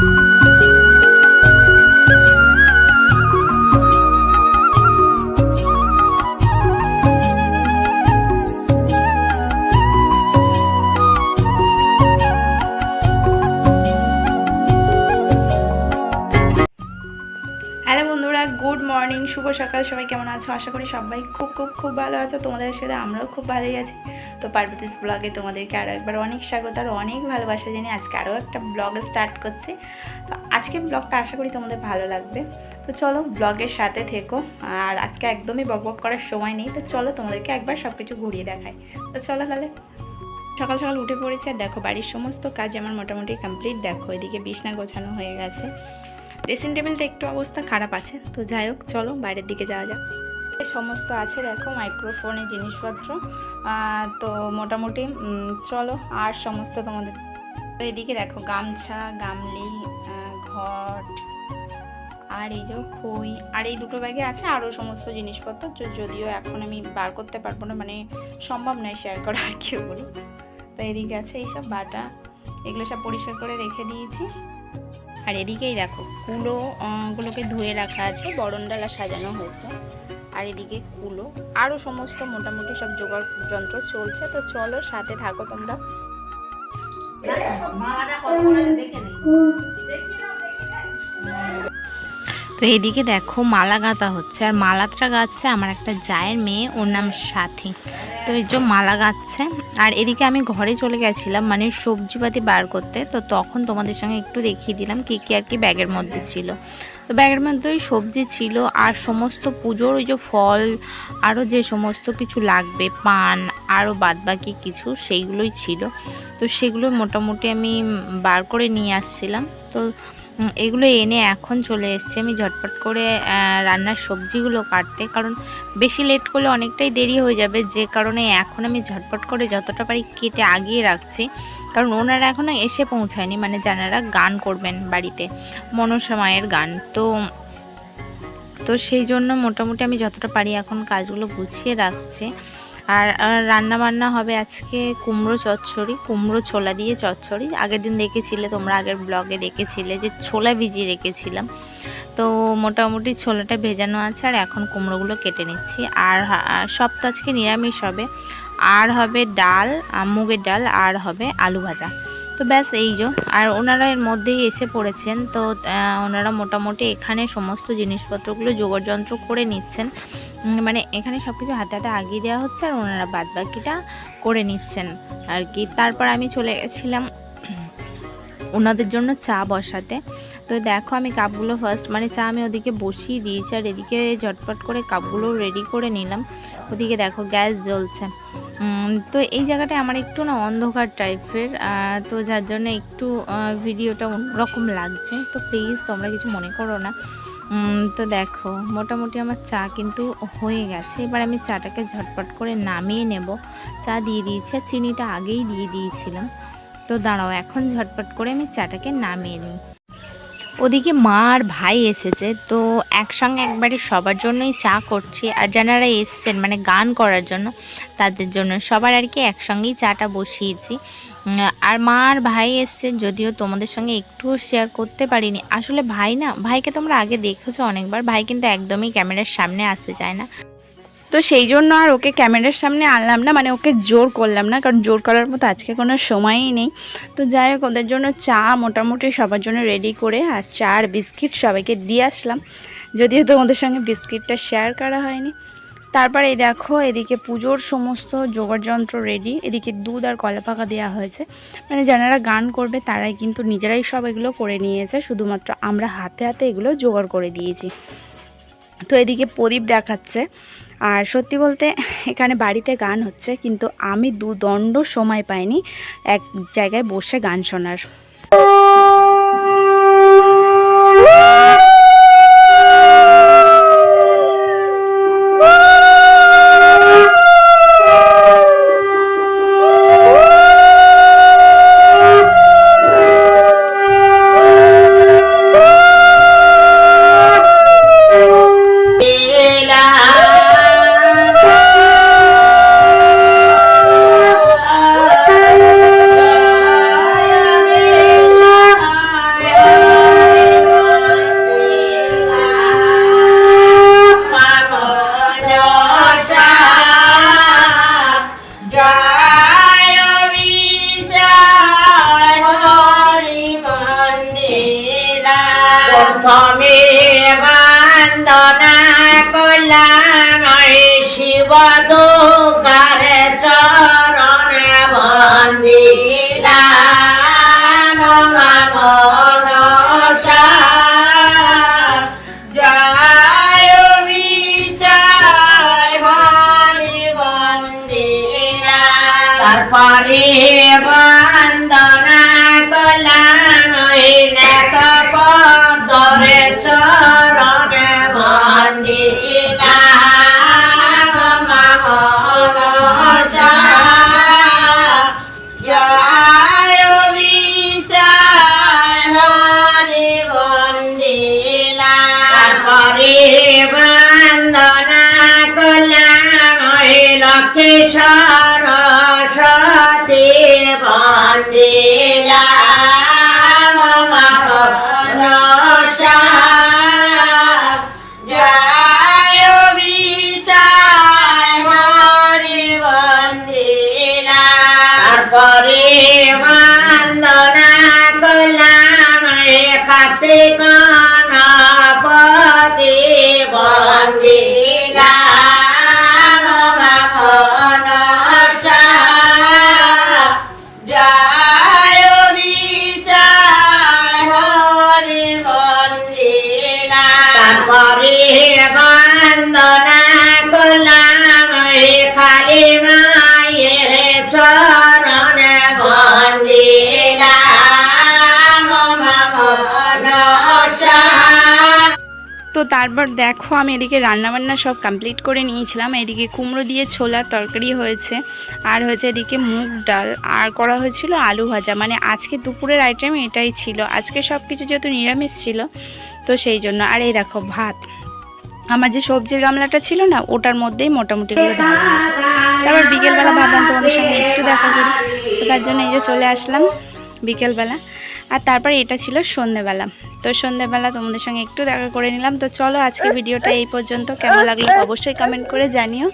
Thank you. Morning শুভ সকাল, সবাই কেমন আছো? আশা করি সবাই খুব খুব খুব ভালো আছো। তোমাদের সাথে আমরাও খুব ভালোই আছি। তো পার্বতীস ব্লগে তোমাদেরকে আরও একবার অনেক স্বাগত আর অনেক ভালোবাসা জানিয়ে আজকে আরও একটা ব্লগ স্টার্ট করছি। তো আজকের ব্লগটা আশা করি তোমাদের ভালো লাগবে। তো চলো ব্লগের সাথে থেকো। আর আজকে একদমই বক বক করার সময় নেই। তো চলো তোমাদেরকে একবার সব কিছু ঘুরিয়ে দেখাই। তো চলো তাহলে। সকাল সকাল উঠে পড়েছে। আর দেখো বাড়ির সমস্ত কাজ আমার মোটামুটি কমপ্লিট দেখো, এদিকে বিছনা গোছানো হয়ে গেছে। ড্রেসিং টেবিলটা একটু অবস্থা খারাপ আছে। তো যাই হোক, চলো বাইরের দিকে যাওয়া যাক। সমস্ত আছে দেখো মাইক্রোফোনের জিনিসপত্র। তো মোটামুটি চলো আর সমস্ত তোমাদের। তো এদিকে দেখো, গামছা, গামলি ঘট, আর এই যে খই, আর এই দুটো ব্যাগে আছে আরও সমস্ত জিনিসপত্র। যদিও এখন আমি বার করতে পারব না মানে সম্ভব নয় শেয়ার করা, আর কি বলি তো এদিকে আছে এইসব বাটা, এগুলো সব পরিষ্কার করে রেখে দিয়েছি। আর এদিকেই দেখো কুলো গুলোকে ধুয়ে রাখা আছে বরণডালা সাজানো হয়েছে আর এদিকে কুলো আরও সমস্ত মোটামুটি সব জোগাড় যন্ত্র চলছে তো চলো সাথে থাকো তোমরা তো এদিকে দেখো মালা গাঁথা হচ্ছে। আর মালাটা গাচ্ছে আমার একটা জায়ের মেয়ে, ওর নাম সাথী। তো এই যে মালা গাচ্ছে আর এদিকে আমি ঘরে চলে গেছিলাম মানে সবজিপাতি বার করতে। তো তখন তোমাদের সঙ্গে একটু দেখিয়ে দিলাম কী কী আর কি ব্যাগের মধ্যে ছিল। তো ব্যাগের মধ্যে ওই সবজি ছিল আর সমস্ত পুজোর ওই যে ফল আরও যে সমস্ত কিছু লাগবে, পান আরও বাদবাকি কিছু, সেইগুলোই ছিল। তো সেগুলো মোটামুটি আমি বার করে নিয়ে আসছিলাম। তো এগুলো এনে এখন চলে এসছে। আমি ঝটপট করে রান্নার সবজিগুলো কাটতে, কারণ বেশি লেট করলে অনেকটাই দেরি হয়ে যাবে। যে কারণে এখন আমি ঝটপট করে যতটা পারি কেটে আগিয়ে রাখছি। কারণ ওনারা এখনও এসে পৌঁছায়নি মানে যারা গান করবেন বাড়িতে, মনসা মায়ের গান। তো তো সেই জন্য মোটামুটি আমি যতটা পারি এখন কাজগুলো গুছিয়ে রাখছি। আর রান্না বান্না হবে আজকে কুমড়ো চচ্চড়ি, কুমড়ো ছোলা দিয়ে চচ্চড়ি। আগের দিন দেখেছিলে, তোমরা আগের ব্লগে দেখেছিলে যে ছোলা ভিজিয়ে রেখেছিলাম। তো মোটামুটি ছোলাটা ভেজানো আছে আর এখন কুমড়োগুলো কেটে নিচ্ছি। আর সব তো আজকে নিরামিষ হবে। আর হবে ডাল মুগের ডাল, আর হবে আলু ভাজা। তো ব্যাস এই যে। আর ওনারা এর মধ্যেই এসে পড়েছেন। তো ওনারা মোটামুটি এখানে সমস্ত জিনিসপত্রগুলো জোগাড় যন্ত্র করে নিচ্ছেন। মানে এখানে সব কিছু হাতে হাতে আগিয়ে দেওয়া হচ্ছে আর ওনারা বাদ বাকিটা করে নিচ্ছেন আর কি। তারপর আমি চলে গেছিলাম ওনাদের জন্য চা বসাতে। তো দেখো আমি কাপগুলো ফার্স্ট মানে চা আমি ওদিকে বসিয়ে দিয়েছি আর এদিকে ঝটপট করে কাপগুলো রেডি করে নিলাম। ওদিকে দেখো গ্যাস জ্বলছে। তো এই জায়গাটা আমার একটু না অন্ধকার টাইপের তো যার জন্য একটু ভিডিওটা অন্যরকম লাগছে। তো প্লিজ তোমরা কিছু মনে করো না। তো দেখো, মোটামুটি আমার চা কিন্তু হয়ে গেছে। এবার আমি চাটাকে ঝটপট করে নামিয়ে নেব। চা দিয়ে দিয়েছি চিনিটা আগেই দিয়ে দিয়েছিলাম। তো দাঁড়াও, এখন ঝটপট করে আমি চাটাকে নামিয়ে নিই। ওদিকে মা আর ভাই এসেছে, তো একসঙ্গে একবারে সবার জন্যই চা করছি। আর যারা এসছেন মানে গান করার জন্য, তাদের জন্য সবার আর কি একসঙ্গেই চাটা বসিয়েছি। আর মা আর ভাই এসছে যদিও তোমাদের সঙ্গে একটুও শেয়ার করতে পারিনি। আসলে ভাই না, ভাইকে তোমরা আগে দেখেছ অনেকবার, ভাই কিন্তু একদমই ক্যামেরার সামনে আসতে চায় না। তো সেই জন্য আর ওকে ক্যামেরার সামনে আনলাম না মানে ওকে জোর করলাম না, কারণ জোর করার মতো আজকে কোনো সময়ই নেই। তো যাই হোক, ওদের জন্য চা মোটামুটি সবার জন্য রেডি করে আর চা আর বিস্কিট সবাইকে দিয়ে আসলাম। যদিও তোমাদের সঙ্গে বিস্কিটটা শেয়ার করা হয়নি। তারপর এই দেখো, এদিকে পুজোর সমস্ত জোগাড় যন্ত্র রেডি এদিকে দুধ আর কলা পাকা দেওয়া হয়েছে। মানে যারা গান করবে, তারাই কিন্তু নিজেরাই সব এগুলো করে নিয়েছে। শুধুমাত্র আমরা হাতে হাতে এগুলো জোগাড় করে দিয়েছি। তো এদিকে প্রদীপ দেখাচ্ছে। আর সত্যি বলতে এখানে বাড়িতে গান হচ্ছে, কিন্তু আমি দু দণ্ড সময় পাইনি এক জায়গায় বসে গান শোনার। শিব দুর্গার চরণে বন্দিলা তারপরে লক্ষ্মী সাথে বন্দিলাম তারপর দেখো আমি এদিকে রান্নাবান্না সব কমপ্লিট করে নিয়েছিলাম। এদিকে কুমড়ো দিয়ে ছোলার তরকারি হয়েছে, আর হয়েছে এদিকে মুগ ডাল, আর করা হয়েছিল আলু ভাজা। মানে আজকে দুপুরের আইটেম এটাই ছিল। আজকে সব কিছু যেহেতু নিরামিষ ছিল, তো সেই জন্য। আর এই দেখো ভাত। আমার যে সবজির গামলাটা ছিল না, ওটার মধ্যেই মোটামুটি করে তারপর বিকেলবেলা ভাবলাম তোমাদের সঙ্গে একটু দেখা করি। তার জন্য এই যে চলে আসলাম বিকেলবেলা। আর তারপর এটা ছিল সন্ধেবেলা। তো সন্ধেবেলা তোমাদের সঙ্গে একটু দেখা করে নিলাম। তো চলো আজকে ভিডিওটা এই পর্যন্ত। কেমন লাগল অবশ্যই কমেন্ট করে জানিও।